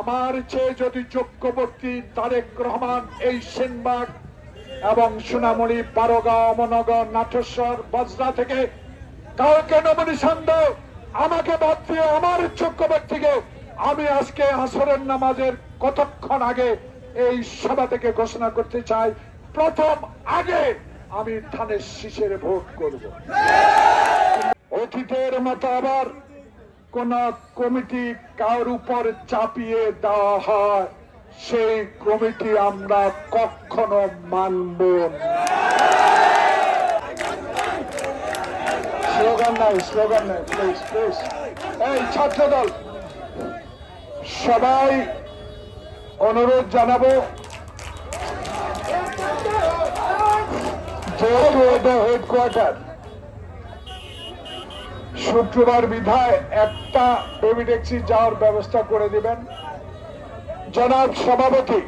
আমার চেয়ে যদি যোগ্যবর্তী তারেক রহমান এই সেনবাগ এবং সোনামণি বারোগাঁও অমনগর নাটেশ্বর, বজরা থেকে কাউকে নমিনেশন দাও আমাকে বাদ দিয়ে আমার যোগ্য আমি আজকে আসরের নামাজের কতক্ষণ আগে এই সভা থেকে ঘোষণা করতে চাই। প্রথম আগে আমি ধানের শীষের ভোট করব। অতীতের মতো আবার কোন কমিটি কার উপর চাপিয়ে দেওয়া হয়, সেই কমিটি আমরা কখনো মানব স্লোগান স্লোগান এই ছাত্র দল সবাই অনুরোধ জানাব, যেহেতু হেডকোয়ার্টার শুক্রবার বিধায় একটা বেবি ট্যাক্সি যাওয়ার ব্যবস্থা করে দিবেন। জনাব সভাপতি,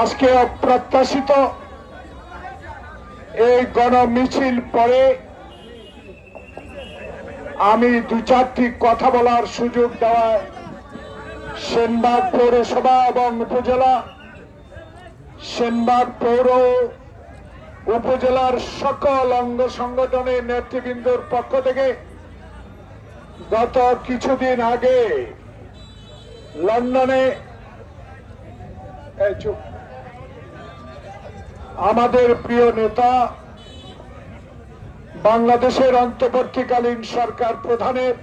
আজকে অপ্রত্যাশিত এই গণমিছিল পরে আমি দু চারটি কথা বলার সুযোগ দেওয়ায় সেনবাগ পৌরসভা এবং উপজেলা, সেনবাগ পৌর উপজেলার সকল অঙ্গ সংগঠনের নেতৃবৃন্দর পক্ষ থেকে গত কিছুদিন আগে লন্ডনে আমাদের প্রিয় নেতা, বাংলাদেশের অন্তর্বর্তীকালীন সরকার প্রধানের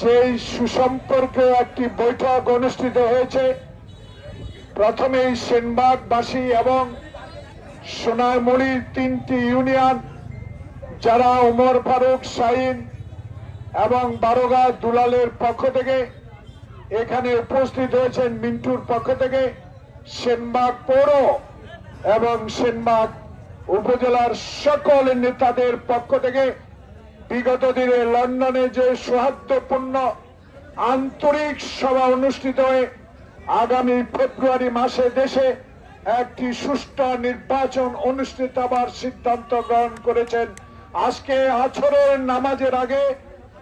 যেই সুসম্পর্কে একটি বৈঠক অনুষ্ঠিত হয়েছে, প্রথমেই সেনবাগবাসী এবং সোনারমুড়ির তিনটি ইউনিয়ন, যারা উমর ফারুক, শাহিন এবং বারোগা দুলালের পক্ষ থেকে এখানে উপস্থিত হয়েছেন মিন্টুর পক্ষ থেকে সেনবাগ পৌর এবং সেনবাগ উপজেলার সকল নেতাদের পক্ষ থেকে বিগত দিনে লন্ডনে যে সৌহার্দ্যপূর্ণ আন্তরিক সভা অনুষ্ঠিত হয়ে আগামী ফেব্রুয়ারি মাসে দেশে একটি সুষ্ঠু নির্বাচন অনুষ্ঠিত হবার সিদ্ধান্ত গ্রহণ করেছেন। আজকে আছরের নামাজের আগে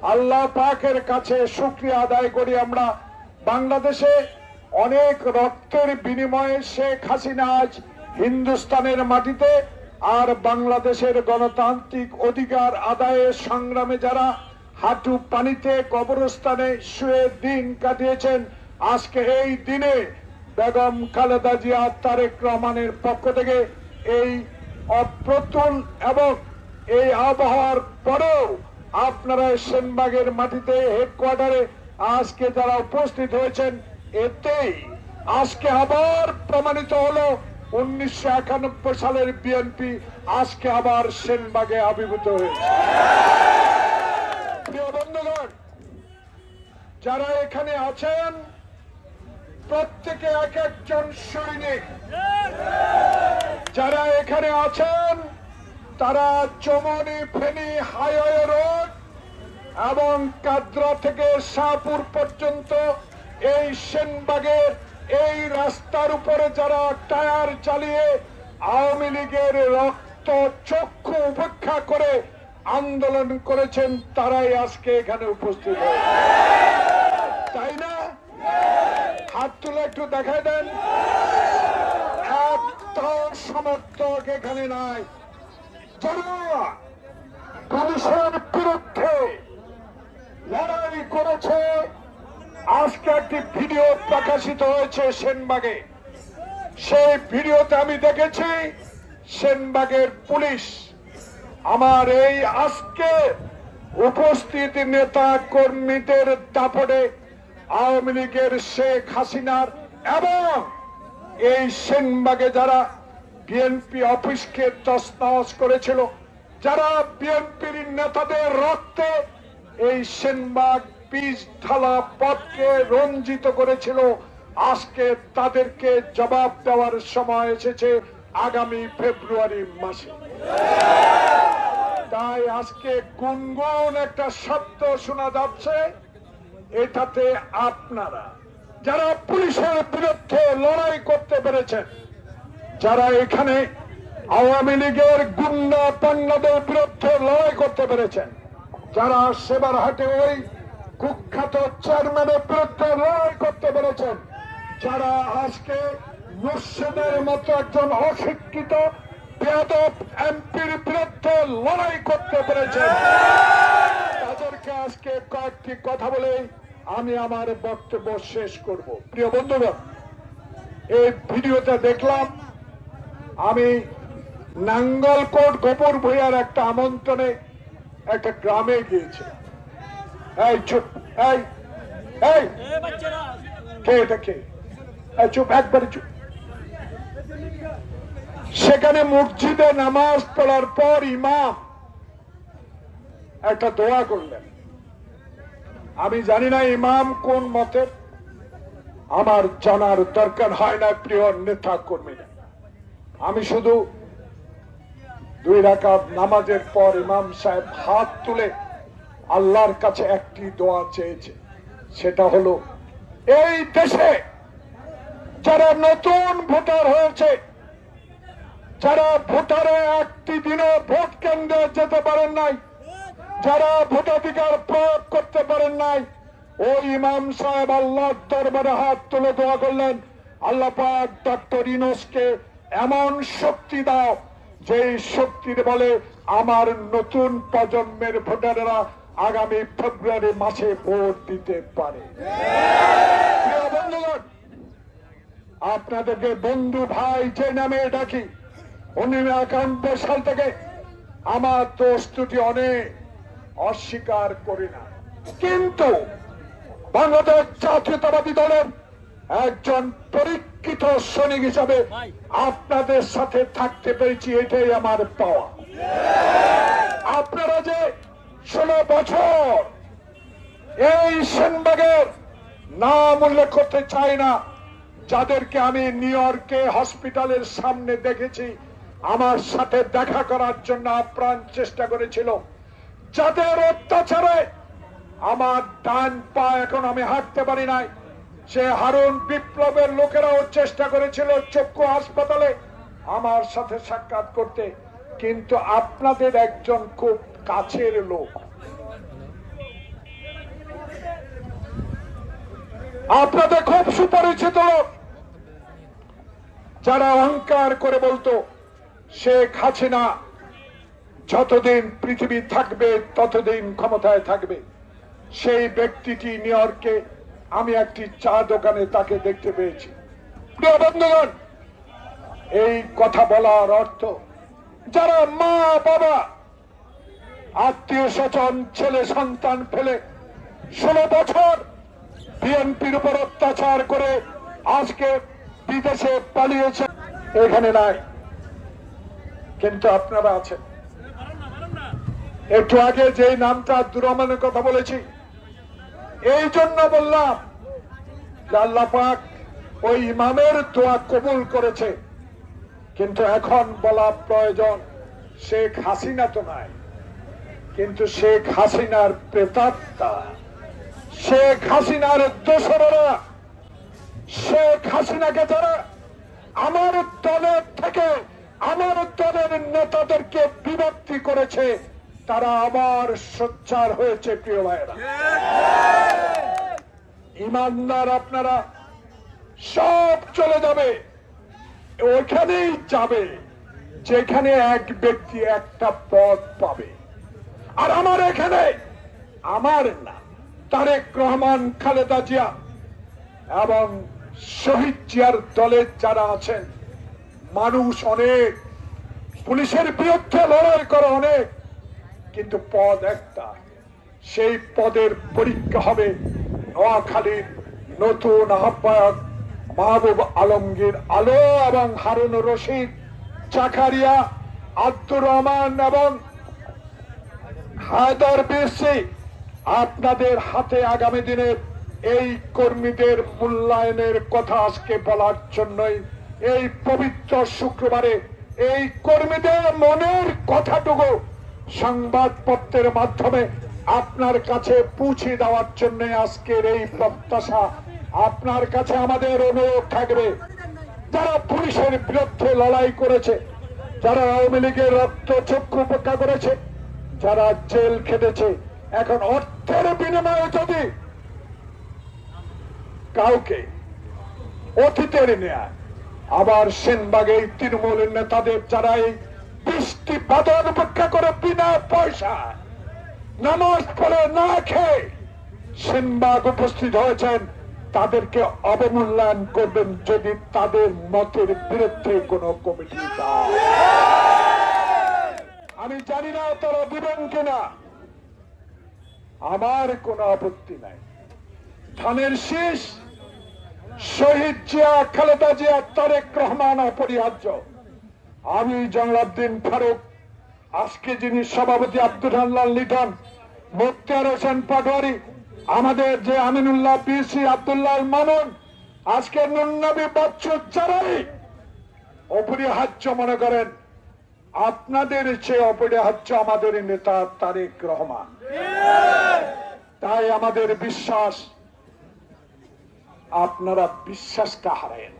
আল্লাহ পাকের কাছে শুক্রিয়া আদায় করি আমরা। বাংলাদেশে অনেক রক্তের বিনিময়ে শেখ হাসিনা আজ হিন্দুস্তানের মাটিতে আর বাংলাদেশের গণতান্ত্রিক অধিকার আদায়ের সংগ্রামে যারা হাঁটু পানিতে কবরস্থানে শুয়ে দিন কাটিয়েছেন, আজকে এই দিনে বেগম খালেদা জিয়া, তারেক রহমানের পক্ষ থেকে এই অপ্রতুল এবং এই আবহাওয়ার পরেও আপনারা সেনবাগের মাটিতে হেডকোয়ার্টারে আজকে যারা উপস্থিত হয়েছেন, এতেই আজকে আবার প্রমাণিত হলো উনিশশো একানব্বই সালের বিএনপি আজকে আবার সেনবাগে আবির্ভূত হয়েছে। যারা এখানে আছেন প্রত্যেকে এক একজন সৈনিক। যারা এখানে আছেন, তারা চমনি ফেনী হাইওয়ে রোড এবং কাদ্রা থেকে শাহপুর পর্যন্ত এই সেনবাগের এই রাস্তার উপরে যারা টায়ার চালিয়ে আওয়ামী লীগের রক্ত চক্ষু উপেক্ষা করে আন্দোলন করেছেন, তারাই আজকে এখানে উপস্থিত হয়েছে হাত তুলে একটু দেখাই দেন। সমর্থক এখানে নাই। পুলিশের বিরুদ্ধে লড়াই করেছে, আজকে একটি ভিডিও প্রকাশিত হয়েছে সেনবাগে। সেই ভিডিওতে আমি দেখেছি সেনবাগের পুলিশ। আমার এই আজকে উপস্থিত নেতা কর্মীদের দাপটে আওয়ামী লীগের শেখ হাসিনার এবং এই সেনবাগে যারা বিএনপি অফিসকে তসনস করেছিল, যারা বিএনপির নেতাদের রক্তে এই সেনবাগ পিচ ঢালা পথকে রঞ্জিত করেছিল, আজকে তাদেরকে জবাব দেওয়ার সময় এসেছে আগামী ফেব্রুয়ারি মাসে। তাই আজকে গুনগুন একটা শব্দ শোনা যাচ্ছে। এটাতে আপনারা যারা পুলিশের বিরুদ্ধে লড়াই করতে পেরেছেন, যারা এখানে আওয়ামী লীগের গুন্ডা পান্নাদের বিরুদ্ধে লড়াই করতে পেরেছেন, যারা সেবার হাটে ওই কুখ্যাত চেয়ারম্যানের বিরুদ্ধে লড়াই করতে পেরেছেন, যারা আজকে মুর্শিদের মতো একজন অশিক্ষিত, বেয়াদব এমপির বিরুদ্ধে লড়াই করতে পেরেছেন। তাদেরকে আজকে কয়েকটি কথা বলে আমি আমার বক্তব্য শেষ করব। প্রিয় বন্ধুগণ, এই ভিডিওতে দেখলাম আমি নাঙ্গলকোট গোপর ভূঁইয়ার একটা আমন্ত্রণে একটা গ্রামে গিয়েছিলাম। সেখানে মসজিদে নামাজ পড়ার পর ইমাম একটা দোয়া করলেন। আমি জানি না ইমাম কোন মতের আমার জানার দরকার হয় না প্রিয় নেতা কর্মীরা। আমি শুধু দুই রাকাত নামাজের পর ইমাম সাহেব হাত তুলে আল্লাহর কাছে একটি দোয়া চেয়েছে। সেটা হলো, এই দেশে যারা নতুন ভোটার হয়েছে, যারা ভোটারে একটি দিনও ভোট কেন্দ্রে যেতে পারেন নাই যারা ভোটাধিকার প্রয়োগ করতে পারেন নাই ও ইমাম সাহেব আল্লাহ দরবারে হাত তুলে দোয়া করলেন, আল্লাহ পাক ডক্টর ইনোসকে এমন শক্তি দাও যে শক্তির বলে আমার নতুন প্রজন্মের ভোটাররা আগামী ফেব্রুয়ারি মাসে ভোট দিতে পারে। আপনাদেরকে বন্ধু ভাই যে নামে ডাকি উনিশশো একানব্বই সাল থেকে আমার দোষ ত্রুটি অনেক। অস্বীকার করি না। কিন্তু বাংলাদেশ জাতীয়তাবাদী দলের একজন পরীক্ষিত সৈনিক হিসাবে আপনাদের সাথে থাকতে পেরেছি, এটাই আমার পাওয়া। আপনারা যে ষোলো বছর এই সেনবাগের নাম উল্লেখ করতে চাই না, যাদেরকে আমি নিউ ইয়র্কে হসপিটালের সামনে দেখেছি, আমার সাথে দেখা করার জন্য আপ্রাণ চেষ্টা করেছিল। যাদের অত্যাচারে আমার ডান পা এখন আমি হাঁটতে পারি নাই। সে হারুন বিপ্লবের লোকেরাও চেষ্টা করেছিল চক্ষু হাসপাতালে আমার সাথে সাক্ষাৎ করতে, কিন্তু আপনাদের একজন খুব কাছের লোক। আপনাদের খুব সুপরিচিত লোক, যারা অহংকার করে বলতো, শেখ হাসিনা যতদিন পৃথিবী থাকবে, ততদিন ক্ষমতায় থাকবে। সেই ব্যক্তিটি নিউ আমি একটি চা দোকানে তাকে দেখতে পেয়েছি। বন্ধুগণ, এই কথা বলার অর্থ, যারা মা, বাবা, আত্মীয় স্বজন, ছেলে, সন্তান ফেলে ষোলো বছর বিএনপির উপর অত্যাচার করে আজকে বিদেশে পালিয়েছে, এখানে নাই। কিন্তু আপনারা আছেন। একটু আগে যে নামটা দুরমানের কথা বলেছি, এই জন্য বললাম আল্লাহ পাক ওই ইমামের দোয়া কবুল করেছে। কিন্তু এখন বলা প্রয়োজন, শেখ হাসিনা তো নাই। কিন্তু শেখ হাসিনার প্রেতাত্মা, শেখ হাসিনার দোসরেরা, শেখ হাসিনাকে যারা আমার দলের থেকে, আমার দলের নেতাদেরকে বিভক্তি করেছে। তারা আবার সোচ্চার হয়েছে, প্রিয় ভাইয়েরা। ইমানদার আপনারা, সব চলে যাবে। ওইখানেই যাবে, যেখানে এক ব্যক্তি একটা পদ পাবে। আর আমার এখানে, আমার না, তারেক রহমান, খালেদা জিয়া এবং শহীদ জিয়ার দলের যারা আছেন, মানুষ অনেক, পুলিশের বিরুদ্ধে লড়াই করে অনেক কিন্তু পদ একটা। সেই পদের পরীক্ষা হবে নোয়াখালীর নতুন আহ্বায়ক মাহবুব আলমগীর আলো এবং হারুন রশিদ চাকারিয়া আব্দুর রহমান এবং হায়দার বেশি আপনাদের হাতে আগামী দিনের এই কর্মীদের মূল্যায়নের কথা আজকে বলার জন্যই এই পবিত্র শুক্রবারে এই কর্মীদের মনের কথাটুকু সংবাদপত্রের মাধ্যমে আপনার কাছে পৌঁছে দেওয়ার জন্য আজকের এই প্রত্যাশা আপনার কাছে আমাদের অনুরোধ থাকবে। যারা পুলিশের বিরুদ্ধে লড়াই করেছে, যারা আওয়ামী লীগের রক্ত চক্ষু উপেক্ষা করেছে, যারা জেল খেটেছে, এখন অর্থের বিনিময়ে যদি কাউকে অতীতের নেয়া আবার সেনবাগে তৃণমূলের নেতাদের যারা এই বৃষ্টি বাদল উপেক্ষা করে বিনা পয়সা নামাজ পড়ে না খেয়ে সেনবাগ উপস্থিত হয়েছেন। তাদেরকে অবমূল্যায়ন করবেন যদি তাদের মতের বিরুদ্ধে কোনো কমিটি আমি জানি না তারা দিবেন কিনা। আমার কোনো আপত্তি নাই। ধানের শীষ, শহীদ জিয়া, খালেদা জিয়া, তারেক রহমান অপরিহার্য। আমি জঙ্গলাদ্দিন ফারুক। আজকে যিনি সভাপতি আব্দুল হান্নান লিটন, মুক্তার হোসেন পাটোয়ারি, আমাদের যে আমিনুল্লাহ পিসি আব্দুল্লাহ মামুন, আজকে নুন্নবী চারাই। অপরিহার্য মনে করেন, আপনাদের চেয়ে অপরিহার্য আমাদের নেতা তারেক রহমান। তাই আমাদের বিশ্বাস, আপনারা বিশ্বাসটা হারেন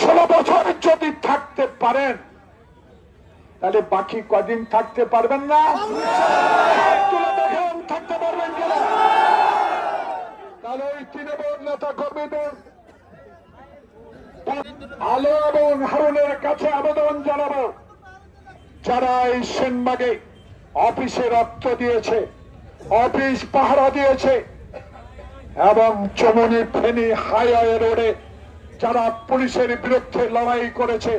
ষোলো বছর যদি থাকতে পারেন, তাহলে বাকি কদিন থাকতে পারবেন না? আলো এবং হারুনের কাছে আবেদন জানাব। যারা এই সেনবাগে অফিসে রক্ত দিয়েছে, অফিস পাহারা দিয়েছে, এবং চমনি ফেনী হাইওয়ে রোডে যারা পুলিশের বিরুদ্ধে লড়াই করেছে,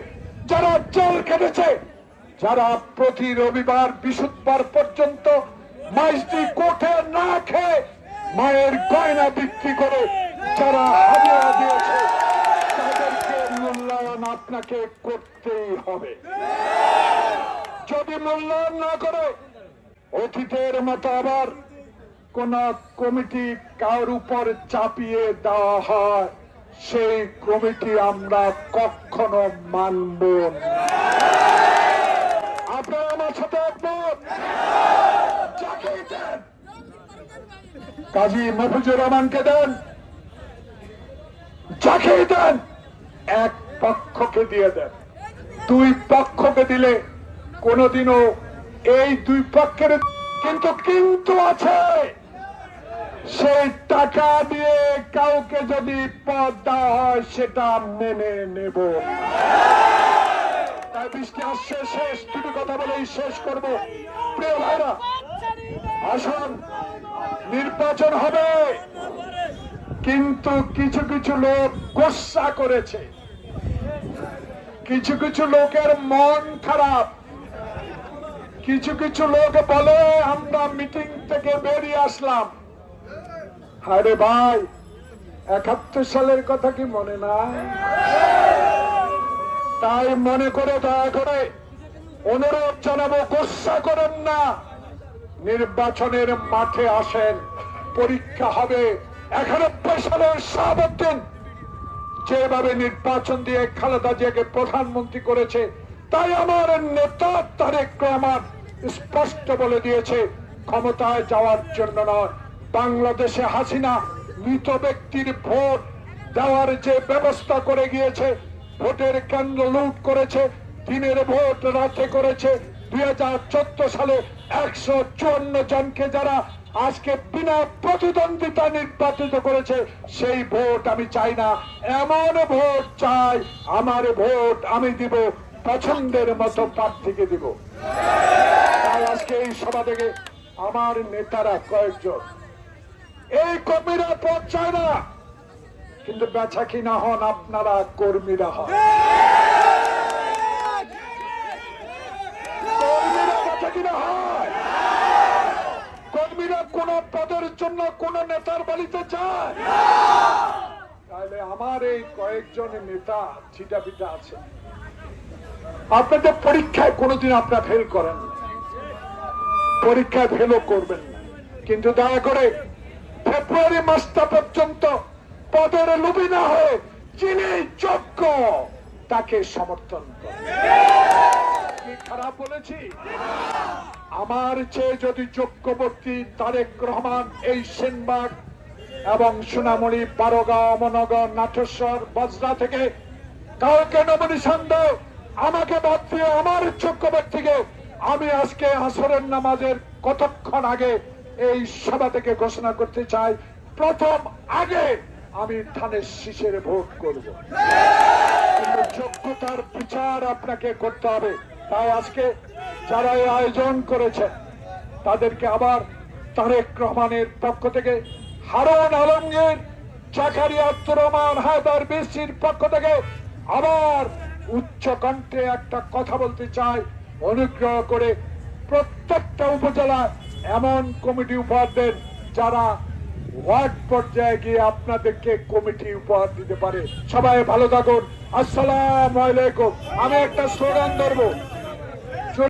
যারা জেল কেটেছে যারা প্রতি রবিবার বিশুদ্ধবার পর্যন্ত মাইজদি কোর্টে না খেয়ে মায়ের গয়না বিক্রি করে যারা হাজিরা দিয়েছে, তাদেরকে মূল্যায়ন আপনাকে করতেই হবে। যদি মূল্যায়ন না করে, অতীতের মতো আবার কোন কমিটি কার উপর চাপিয়ে দেওয়া হয়। সেই কমিটি আমরা কখনো মানব আপনারা আমার সাথে কাজী মফিজুর রহমানকে দেন। যাকে দেন। এক পক্ষকে দিয়ে দেন। দুই পক্ষকে দিলে কোনোদিনও এই দুই পক্ষের কিন্তু কিন্তু আছে। সেই টাকা দিয়ে কাউকে যদি পদ দেওয়া হয়, সেটা মেনে নেব। তাই বৃষ্টি আসছে, শেষ। দুটো কথা বলেই শেষ করব। প্রিয় ভাইরা, আসুন। নির্বাচন হবে। কিন্তু কিছু কিছু লোক গোসা করেছে। কিছু কিছু লোকের মন খারাপ। কিছু কিছু লোক বলে, আমরা মিটিং থেকে বেরিয়ে আসলাম। আরে ভাই, একাত্তর সালের কথা কি মনে নাই? তাই মনে করে, দয়া করে অনুরোধ জানাব, গোসা করেন না। নির্বাচনের মাঠে আসেন, পরীক্ষা হবে, একানব্বই সালের শাহাবুদ্দিন। যেভাবে নির্বাচন দিয়ে খালেদা জিয়াকে প্রধানমন্ত্রী করেছে, তাই আমার নেতা তারেক রহমান স্পষ্ট বলে দিয়েছে, ক্ষমতায় যাওয়ার জন্য নয়। বাংলাদেশে হাসিনা মৃত ব্যক্তির ভোট দেওয়ার যে ব্যবস্থা করে গিয়েছে, ভোটের কেন্দ্র লুট করেছে, দিনের ভোট রাতে করেছে, দুই সালে একশো চুয়ান্ন জনকে যারা আজকে বিনা প্রতিদ্বন্দ্বিতা নির্বাচিত করেছে, সেই ভোট আমি চাই না। এমন ভোট চাই, আমার ভোট আমি দিব, পছন্দের মতো প্রার্থীকে দিব। তাই আজকে এই সভা থেকে আমার নেতারা কয়েকজন এই কর্মীরা পথ চায় না। কিন্তু বেচা কিনা হন, আপনারা কর্মীরা হন। হয় কর্মীরা পদের জন্য নেতার তাহলে আমার এই কয়েকজন নেতা আছে। পরীক্ষায় কোনোদিন করেন ফেলও করবেন না। কিন্তু দয়া করে ফেব্রুয়ারি মাসটা পর্যন্ত পদের লোভী না হয়ে যিনি যোগ্য তাকে সমর্থন খারাপ বলেছি? আমার চেয়ে যদি যোগ্যবর্তী তারেক রহমান, এই সেনবাগ এবং সোনামণি বারোগাঁও অমনগর নাটেশ্বর বজরা থেকে কাউকে নমিনেশন দাও, আমাকে বাদ দিয়ে আমার যোগ্য ব্যক্তিকে আমি আজকে আসরের নামাজের কতক্ষণ আগে এই সভা থেকে ঘোষণা করতে চাই, প্রথম আগে আমি ধানের শীষের ভোট করব। যোগ্যতার বিচার আপনাকে করতে হবে। তাই আজকে যারা এই আয়োজন করেছেন তাদেরকে আবার তারেক রহমানের পক্ষ থেকে, হারুন আলমগীর, জাকারিয়া আব্দুর রহমান, হায়দার বিসির পক্ষ থেকে আবার উচ্চ কণ্ঠে একটা কথা বলতে চাই, অনুগ্রহ করে প্রত্যেকটা উপজেলায় এমন কমিটি উপহার দেন যারা ওয়ার্ড পর্যায়ে গিয়ে আপনাদেরকে কমিটি উপহার দিতে পারে। সবাই ভালো থাকুন। আসসালাম আলাইকুম। আমি একটা স্লোগান ধরবো।